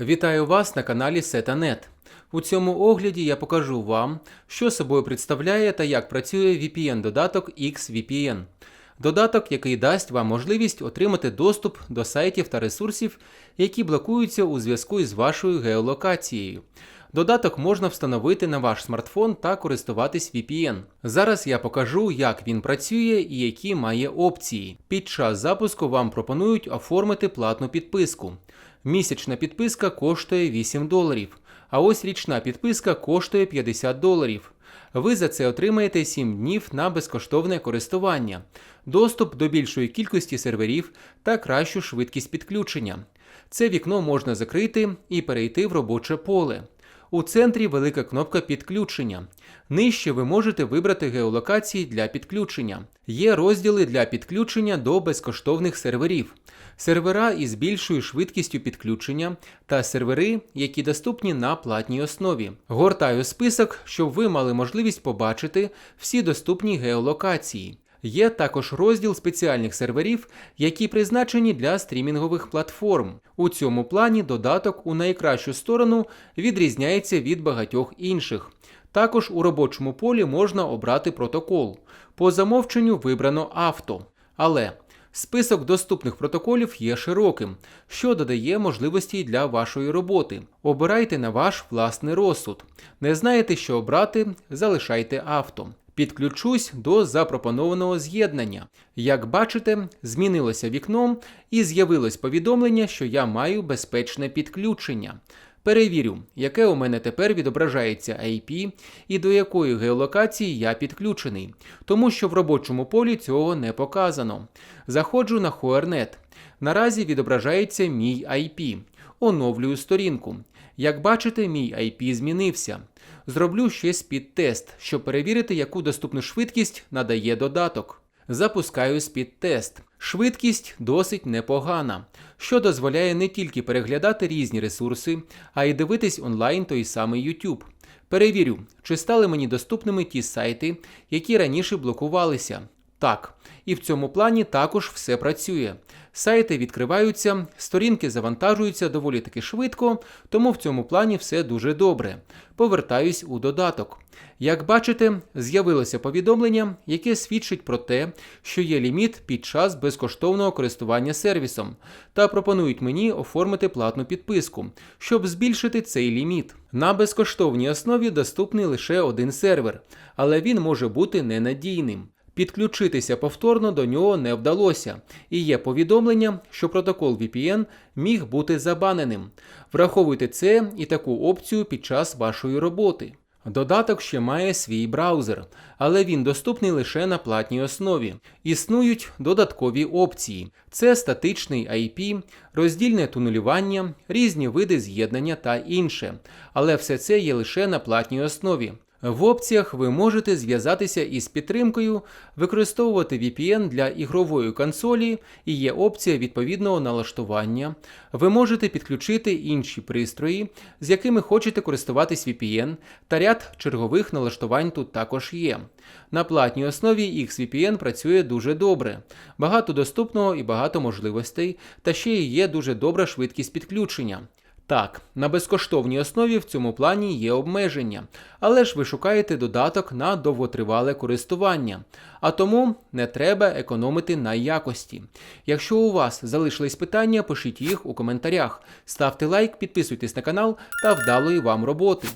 Вітаю вас на каналі Setanet. У цьому огляді я покажу вам, що собою представляє та як працює VPN-додаток XVPN. Додаток, який дасть вам можливість отримати доступ до сайтів та ресурсів, які блокуються у зв'язку із вашою геолокацією. Додаток можна встановити на ваш смартфон та користуватись VPN. Зараз я покажу, як він працює і які має опції. Під час запуску вам пропонують оформити платну підписку. Місячна підписка коштує 8 доларів, а ось річна підписка коштує 50 доларів. Ви за це отримаєте 7 днів на безкоштовне користування, доступ до більшої кількості серверів та кращу швидкість підключення. Це вікно можна закрити і перейти в робоче поле. У центрі велика кнопка підключення. Нижче ви можете вибрати геолокації для підключення. Є розділи для підключення до безкоштовних серверів, сервера із більшою швидкістю підключення та сервери, які доступні на платній основі. Гортаю список, щоб ви мали можливість побачити всі доступні геолокації. Є також розділ спеціальних серверів, які призначені для стрімінгових платформ. У цьому плані додаток у найкращу сторону відрізняється від багатьох інших. Також у робочому полі можна обрати протокол. По замовченню вибрано авто. Але список доступних протоколів є широким, що додає можливості для вашої роботи. Обирайте на ваш власний розсуд. Не знаєте, що обрати, залишайте авто. Підключусь до запропонованого з'єднання. Як бачите, змінилося вікно і з'явилось повідомлення, що я маю безпечне підключення. Перевірю, яке у мене тепер відображається IP і до якої геолокації я підключений, тому що в робочому полі цього не показано. Заходжу на Hoernet. Наразі відображається мій IP. Оновлюю сторінку. Як бачите, мій IP змінився. Зроблю ще спід-тест, щоб перевірити, яку доступну швидкість надає додаток. Запускаю спід-тест. Швидкість досить непогана, що дозволяє не тільки переглядати різні ресурси, а й дивитись онлайн той самий YouTube. Перевірю, чи стали мені доступними ті сайти, які раніше блокувалися. Так, і в цьому плані також все працює. Сайти відкриваються, сторінки завантажуються доволі таки швидко, тому в цьому плані все дуже добре. Повертаюсь у додаток. Як бачите, з'явилося повідомлення, яке свідчить про те, що є ліміт під час безкоштовного користування сервісом, та пропонують мені оформити платну підписку, щоб збільшити цей ліміт. На безкоштовній основі доступний лише один сервер, але він може бути ненадійним. Підключитися повторно до нього не вдалося, і є повідомлення, що протокол VPN міг бути забаненим. Враховуйте це і таку опцію під час вашої роботи. Додаток ще має свій браузер, але він доступний лише на платній основі. Існують додаткові опції: це статичний IP, роздільне тунелювання, різні види з'єднання та інше. Але все це є лише на платній основі. В опціях ви можете зв'язатися із підтримкою, використовувати VPN для ігрової консолі і є опція відповідного налаштування. Ви можете підключити інші пристрої, з якими хочете користуватись VPN, та ряд чергових налаштувань тут також є. На платній основі XVPN працює дуже добре, багато доступного і багато можливостей, та ще й є дуже добра швидкість підключення. Так, на безкоштовній основі в цьому плані є обмеження, але ж ви шукаєте додаток на довготривале користування, а тому не треба економити на якості. Якщо у вас залишились питання, пишіть їх у коментарях, ставте лайк, підписуйтесь на канал та вдалої вам роботи.